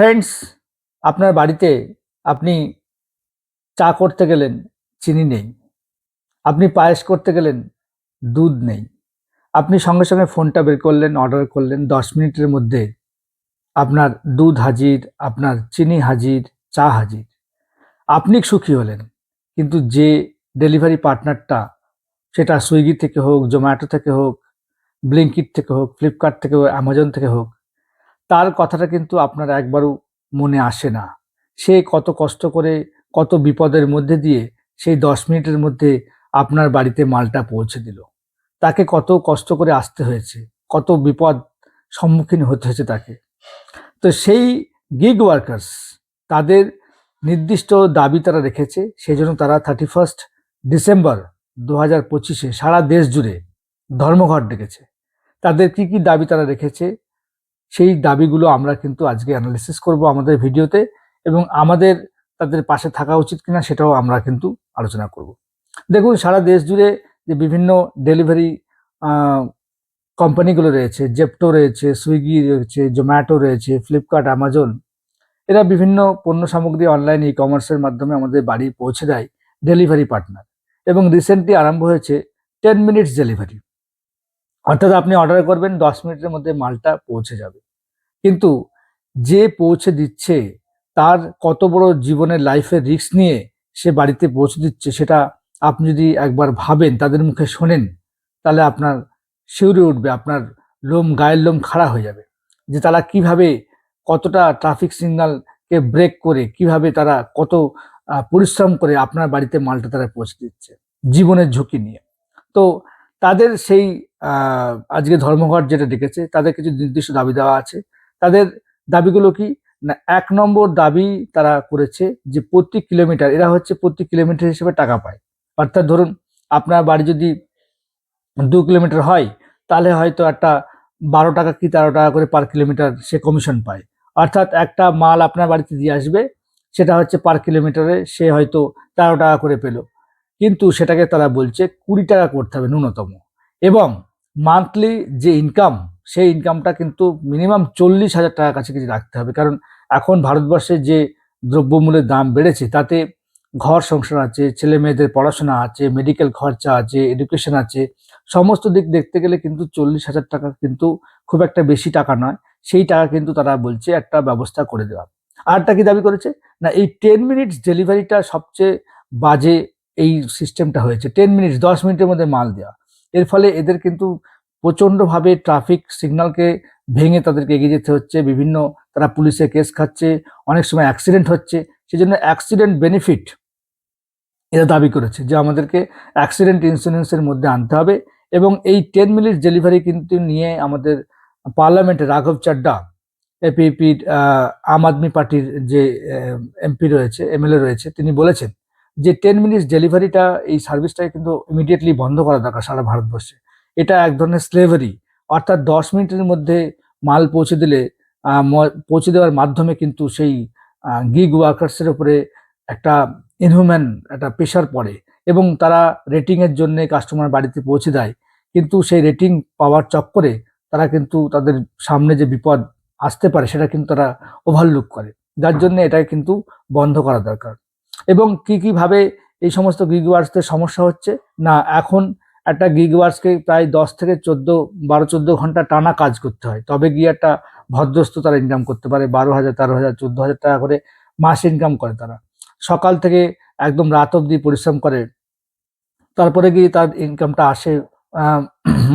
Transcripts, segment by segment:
Friends আপনার বাড়িতে আপনি চা করতে গেলেন, চিনি নেই। আপনি পায়েস করতে গেলেন, দুধ নেই। আপনি সঙ্গে সঙ্গে ফোনটা বের করলেন, অর্ডার করলেন, দশ মিনিটের মধ্যে আপনার দুধ হাজির, আপনার চিনি হাজির, চা হাজির। আপনি সুখী হলেন, কিন্তু যে ডেলিভারি পার্টনারটা, সেটা সুইগি থেকে হোক, জোম্যাটো থেকে হোক, ব্লিঙ্কিট থেকে হোক, ফ্লিপকার্ট থেকে হোক, অ্যামাজন থেকে হোক তার কথাটা কিন্তু আপনার একবারও মনে আসে না। সে কত কষ্ট করে, কত বিপদের মধ্যে দিয়ে সেই দশ মিনিটের মধ্যে আপনার বাড়িতে মালটা পৌঁছে দিল। তাকে কত কষ্ট করে আসতে হয়েছে, কত বিপদ সম্মুখীন হতে হয়েছে তাকে। তো সেই গিগ ওয়ার্কার্স তাদের নির্দিষ্ট দাবি তারা রেখেছে, সেই জন্য তারা থার্টি ফার্স্ট ডিসেম্বর দু হাজার পঁচিশে সারা দেশ জুড়ে ধর্মঘট ডেকেছে। তাদের কি কি দাবি তারা রেখেছে? সেই দাবিগুলো আমরা কিন্তু আজকে অ্যানালিসিস করব আমাদের ভিডিওতে এবং আমাদের তাদের পাশে থাকা উচিত কিনা সেটাও আমরা কিন্তু আলোচনা করব। দেখুন, সারা দেশ জুড়ে যে বিভিন্ন ডেলিভারি কোম্পানিগুলো রয়েছে জেপটো রয়েছে সুইগি রয়েছে জোম্যাটো রয়েছে ফ্লিপকার্ট অ্যামাজন এরা বিভিন্ন পণ্য সামগ্রী অনলাইন ই কমার্সের মাধ্যমে আমাদের বাড়ি পৌঁছে দেয় ডেলিভারি পার্টনার এবং রিসেন্টলি আরম্ভ হয়েছে টেন মিনিটস ডেলিভারি অর্থাৎ আপনি অর্ডার করবেন, দশ মিনিটের মধ্যে মালটা পৌঁছে যাবে। কিন্তু যে পৌঁছে দিচ্ছে, তার কত বড় জীবনের লাইফের রিস্ক নিয়ে সে বাড়িতে পৌঁছে দিচ্ছে, সেটা আপনি যদি একবার ভাবেন, তাদের মুখে শোনেন, তাহলে আপনার শিউরে উঠবে, আপনার লোম, গায়ের লোম খাড়া হয়ে যাবে। যে তারা কীভাবে কতটা ট্রাফিক সিগন্যালকে ব্রেক করে, কীভাবে তারা কত পরিশ্রম করে আপনার বাড়িতে মালটা তারা পৌঁছে দিচ্ছে, জীবনের ঝুঁকি নিয়ে। তো তাদের সেই আজকে ধর্মঘট যেটা ডেকেছে, তাদের কিছু নির্দিষ্ট দাবি দেওয়া আছে। তাদের দাবিগুলো কি? না, এক নম্বর দাবি তারা করেছে যে প্রতি কিলোমিটার, এরা হচ্ছে প্রতি কিলোমিটার হিসেবে টাকা পায়। অর্থাৎ ধরুন, আপনার বাড়ি যদি দু কিলোমিটার হয়, তাহলে হয়তো একটা বারো টাকা কি তেরো টাকা করে পার কিলোমিটার সে কমিশন পায়। অর্থাৎ একটা মাল আপনার বাড়িতে দিয়ে আসবে, সেটা হচ্ছে পার কিলোমিটারে সে হয়তো তেরো টাকা করে পেল। কিন্তু সেটাকে তারা বলছে কুড়ি টাকা করতে হবে ন্যূনতম। এবং মান্থলি যে ইনকাম সেই ইনকামটা কিন্তু মিনিমাম চল্লিশ হাজার টাকার কাছে কিছু রাখতে হবে। কারণ এখন ভারতবর্ষে যে দ্রব্যমূল্যের দাম বেড়েছে, তাতে ঘর সংসার আছে, ছেলে মেয়েদের পড়াশোনা আছে মেডিকেল খরচা আছে এডুকেশন আছে, সমস্ত দিক দেখতে গেলে কিন্তু চল্লিশ হাজার টাকা কিন্তু খুব একটা বেশি টাকা নয়। সেই টাকা কিন্তু তারা বলছে একটা ব্যবস্থা করে দেওয়া। আরটা কি দাবি করেছে? না, এই টেন মিনিটস ডেলিভারিটা সবচেয়ে বাজে এই সিস্টেমটা হয়েছে। টেন মিনিটস দশ মিনিটের মধ্যে মাল দেওয়া। এর ফলে এদের কিন্তু প্রচণ্ডভাবে ট্রাফিক সিগন্যালকে ভেঙে তাদেরকে এগিয়ে যেতে হচ্ছে। বিভিন্ন তারা পুলিশে কেস খাচ্ছে, অনেক সময় অ্যাক্সিডেন্ট হচ্ছে। সেজন্য অ্যাক্সিডেন্ট বেনিফিট এরা দাবি করেছে যে আমাদেরকে অ্যাক্সিডেন্ট ইন্স্যুরেন্সের মধ্যে আনতে হবে এবং এই টেন মিনিট ডেলিভারি কিন্তু নিয়ে আমাদের পার্লামেন্টে রাঘব চাড্ডা এপিপির আম আদমি পার্টির যে এমপি রয়েছে এমএলএ রয়েছে, তিনি বলেছেন যে টেন মিনিটস ডেলিভারিটা এই সার্ভিসটাকে কিন্তু ইমিডিয়েটলি বন্ধ করা দরকার সারা ভারতবর্ষে। এটা এক ধরনের স্লেভারি অর্থাৎ দশ মিনিটের মধ্যে মাল পৌঁছে দিলে পৌঁছে দেওয়ার মাধ্যমে কিন্তু সেই গিগ ওয়ার্কার্সের উপরে একটা ইনহিউম্যান একটা প্রেশার পড়ে এবং তারা রেটিংয়ের জন্য কাস্টমার বাড়িতে পৌঁছে দেয়। কিন্তু সেই রেটিং পাওয়ার চক্করে তারা কিন্তু তাদের সামনে যে বিপদ আসতে পারে, সেটা কিন্তু তারা ওভারলুক করে। যার জন্য এটাকে কিন্তু বন্ধ করা দরকার। এবং কি কীভাবে এই সমস্ত গিগ সমস্যা হচ্ছে? না, এখন একটা গিগ প্রায় দশ থেকে চোদ্দ, বারো, চোদ্দ ঘণ্টা টানা কাজ করতে হয়। তবে গিয়ে একটা ভদ্রস্ত তারা ইনকাম করতে পারে। বারো হাজার, তেরো হাজার, চোদ্দ হাজার টাকা করে মাস ইনকাম করে তারা। সকাল থেকে একদম রাত অবধি পরিশ্রম করে। তারপরে গিয়ে তার ইনকামটা আসে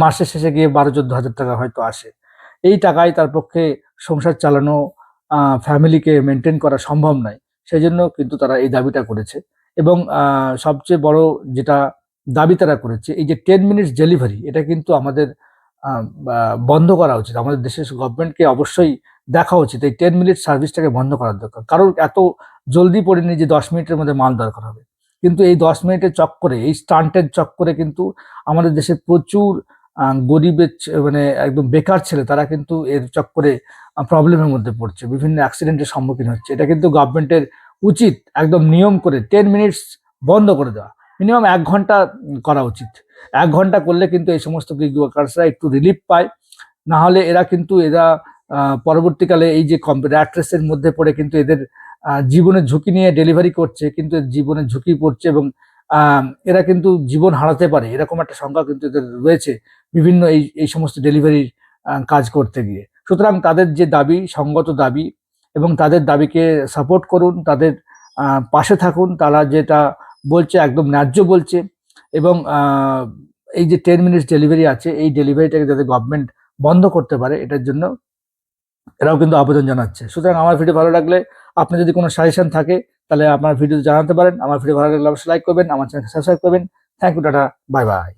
মাসের শেষে গিয়ে বারো, চোদ্দ হাজার টাকা হয়তো আসে। এই টাকায় তার পক্ষে সংসার চালানো ফ্যামিলিকে মেনটেন করা সম্ভব নয়। সেই জন্য কিন্তু তারা এই দাবিটা করেছে। এবং সবচেয়ে বড় যেটা দাবি তারা করেছে, এই যে টেন মিনিটস ডেলিভারি এটা কিন্তু আমাদের বন্ধ করা উচিত। আমাদের দেশের গভর্নমেন্টকে অবশ্যই দেখা উচিত এই টেন মিনিট সার্ভিসটাকে বন্ধ করার দরকার। কারণ এত জলদি পড়েনি যে দশ মিনিটের মধ্যে মাল দরকার হবে। কিন্তু এই দশ মিনিটের চক্করে, এই স্টান্টের চক্করে কিন্তু আমাদের দেশে প্রচুর গরিবের মানে একদম বেকার ছেলে, তারা কিন্তু এর চক্করে প্রবলেমের মধ্যে পড়ছে, বিভিন্ন অ্যাক্সিডেন্টের সম্মুখীন হচ্ছে। এটা কিন্তু গভর্নমেন্টের উচিত একদম নিয়ম করে টেন মিনিটস বন্ধ করে দেওয়া। মিনিমাম এক ঘণ্টা করা উচিত। এক ঘণ্টা করলে কিন্তু এই সমস্ত গিগ ওয়ার্কার্সরা একটু রিলিফ পায়। না হলে এরা কিন্তু এরা পরবর্তীকালে এই যে র্যাট মধ্যে পড়ে কিন্তু এদের জীবনের ঝুঁকি নিয়ে ডেলিভারি করছে, কিন্তু জীবনের ঝুঁকি পড়ছে এবং এরা কিন্তু জীবন হারাতে পারে। এরকম একটা সংখ্যা কিন্তু এদের রয়েছে। বিভিন্ন এই এই সমস্ত ডেলিভারির কাজ করতে গিয়ে। সুতরাং তাদের যে দাবি, সঙ্গত দাবি এবং তাদের দাবিকে সাপোর্ট করুন, তাদের পাশে থাকুন, তারা যেটা বলছে একদম ন্যায্য বলছে এবং এই যে টেন মিনিটস ডেলিভারি আছে, এই ডেলিভারিটাকে যাতে গভর্নমেন্ট বন্ধ করতে পারে, এটার জন্য এরাও কিন্তু আবেদন জানাচ্ছে। সুতরাং আমার ভিডিও ভালো লাগলে আপনার যদি কোনো সাজেশন থাকে, তাহলে আমার ভিডিও জানাতে পারেন। আমার ভিডিও ভালো লাগলে অবশ্যই লাইক করবেন, আমার চ্যানেল সাবস্ক্রাইব করবেন। Thank you tata bye bye